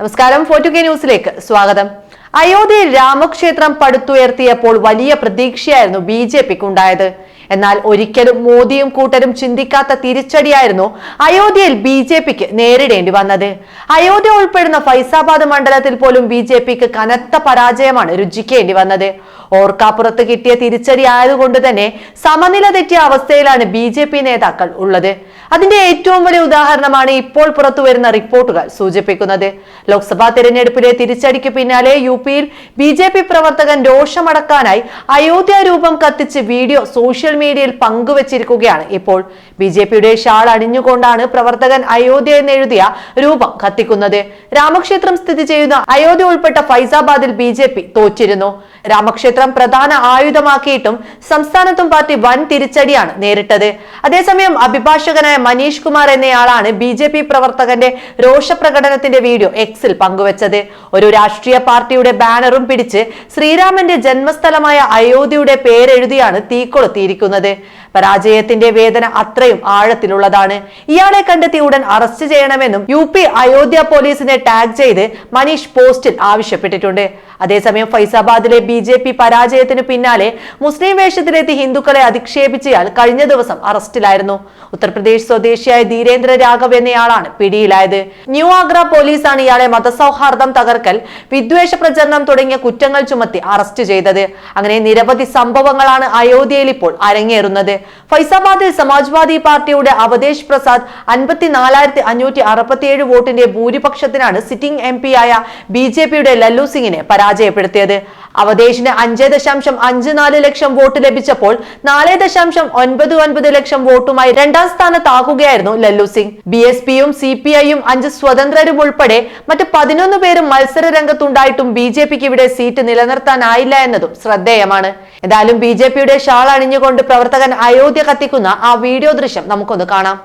നമസ്കാരം. ഫോർട്ടു കെ ന്യൂസിലേക്ക് സ്വാഗതം. അയോധ്യയിൽ രാമക്ഷേത്രം പടുത്തുയർത്തിയപ്പോൾ വലിയ പ്രതീക്ഷയായിരുന്നു ബി ജെ പിക്ക് ഉണ്ടായത് എന്നാൽ ഒരിക്കലും മോദിയും കൂട്ടരും ചിന്തിക്കാത്ത തിരിച്ചടിയായിരുന്നു അയോധ്യയിൽ ബി ജെ പിക്ക് നേരിടേണ്ടി വന്നത്. അയോധ്യ ഉൾപ്പെടുന്ന ഫൈസാബാദ് മണ്ഡലത്തിൽ പോലും ബി ജെ പിക്ക് കനത്ത പരാജയമാണ് രുചിക്കേണ്ടി വന്നത്. ഓർക്കാപ്പുറത്ത് കിട്ടിയ തിരിച്ചടി ആയതുകൊണ്ട് തന്നെ സമനില തെറ്റിയ അവസ്ഥയിലാണ് ബി ജെ പി നേതാക്കൾ ഉള്ളത്. അതിന്റെ ഏറ്റവും വലിയ ഉദാഹരണമാണ് ഇപ്പോൾ പുറത്തു വരുന്ന റിപ്പോർട്ടുകൾ സൂചിപ്പിക്കുന്നത്. ലോക്സഭാ തെരഞ്ഞെടുപ്പിലെ തിരിച്ചടിക്ക് പിന്നാലെ യു പിയിൽ ബി ജെ പി പ്രവർത്തകൻ രോഷമടക്കാനായി അയോധ്യ രൂപം കത്തിച്ച് വീഡിയോ സോഷ്യൽ മീഡിയയിൽ പങ്കുവച്ചിരിക്കുകയാണ്. ഇപ്പോൾ ബി ജെ പിയുടെ ഷാൾ അണിഞ്ഞുകൊണ്ടാണ് പ്രവർത്തകൻ അയോധ്യ എന്നെഴുതിയ രൂപം കത്തിക്കുന്നത്. രാമക്ഷേത്രം സ്ഥിതി ചെയ്യുന്ന അയോധ്യ ഉൾപ്പെട്ട ഫൈസാബാദിൽ ബി ജെ പി തോറ്റിരുന്നു. രാമക്ഷേത്രം പ്രധാന ആയുധമാക്കിയിട്ടും സംസ്ഥാനത്തും പാർട്ടി വൻ തിരിച്ചടിയാണ് നേരിട്ടത്. അതേസമയം അഭിഭാഷകനായ മനീഷ് കുമാർ എന്നയാളാണ് ബി ജെ പി പ്രവർത്തകന്റെ രോഷപ്രകടനത്തിന്റെ വീഡിയോ എക്സിൽ പങ്കുവച്ചത്. ഒരു രാഷ്ട്രീയ പാർട്ടിയുടെ ബാനറും പിടിച്ച് ശ്രീരാമന്റെ ജന്മസ്ഥലമായ അയോധ്യയുടെ പേരെഴുതിയാണ് തീക്കൊളുത്തിയിരിക്കുന്നത് പരാജയത്തിന്റെ വേദന അത്രയും ആഴത്തിലുള്ളതാണ്. ഇയാളെ കണ്ടെത്തി ഉടൻ അറസ്റ്റ് ചെയ്യണമെന്നും യു പി അയോധ്യ പോലീസിനെ ടാഗ് ചെയ്ത് മനീഷ് പോസ്റ്റിൽ ആവശ്യപ്പെട്ടിട്ടുണ്ട്. അതേസമയം ഫൈസാബാദിലെ ബി ജെ പി പരാജയത്തിന് പിന്നാലെ മുസ്ലിം വേഷത്തിലെത്തി ഹിന്ദുക്കളെ അധിക്ഷേപിച്ചയാൾ കഴിഞ്ഞ ദിവസം അറസ്റ്റിലായിരുന്നു ഉത്തർപ്രദേശ് സ്വദേശിയായ ധീരേന്ദ്ര രാഘവ് എന്നയാളാണ് പിടിയിലായത്. ന്യൂ ആഗ്ര പോലീസാണ് ഇയാളെ മതസൗഹാർദ്ദം തകർക്കൽ വിദ്വേഷ പ്രചരണം തുടങ്ങിയ കുറ്റങ്ങൾ ചുമത്തി അറസ്റ്റ് ചെയ്തത്. അങ്ങനെ നിരവധി സംഭവങ്ങളാണ് അയോധ്യയിൽ ഇപ്പോൾ അരങ്ങേറുന്നത്. ഫൈസാബാദിൽ സമാജ്വാദി പാർട്ടിയുടെ അവതേഷ് പ്രസാദ് അൻപത്തിനാലായിരത്തി അഞ്ഞൂറ്റി അറുപത്തിയേഴ് വോട്ടിന്റെ ഭൂരിപക്ഷത്തിനാണ് സിറ്റിംഗ് എം പിയായ ബി ജെ പിയുടെ ലല്ലു സിംഗിനെ പരാജയപ്പെടുത്തിയത്. അവതേഷിന് അഞ്ച് ദശാംശം അഞ്ച് നാല് ലക്ഷം വോട്ട് ലഭിച്ചപ്പോൾ നാല് ദശാംശം ഒൻപത് ഒൻപത് ലക്ഷം വോട്ടുമായി രണ്ടാം സ്ഥാനത്താകുകയായിരുന്നു ലല്ലു സിംഗ്. ബി എസ് പിയും സി പി ഐയും അഞ്ച് സ്വതന്ത്രരും ഉൾപ്പെടെ മറ്റ് പതിനൊന്ന് പേരും മത്സര രംഗത്തുണ്ടായിട്ടും ബി ജെ പിക്ക് ഇവിടെ സീറ്റ് നിലനിർത്താനായില്ല എന്നതും ശ്രദ്ധേയമാണ്. എന്തായാലും ബി ജെ പിയുടെ ഷാൾ അണിഞ്ഞുകൊണ്ട് പ്രവർത്തകൻ അയോധ്യ കത്തിക്കുന്ന ആ വീഡിയോ ദൃശ്യം നമുക്കൊന്ന് കാണാം.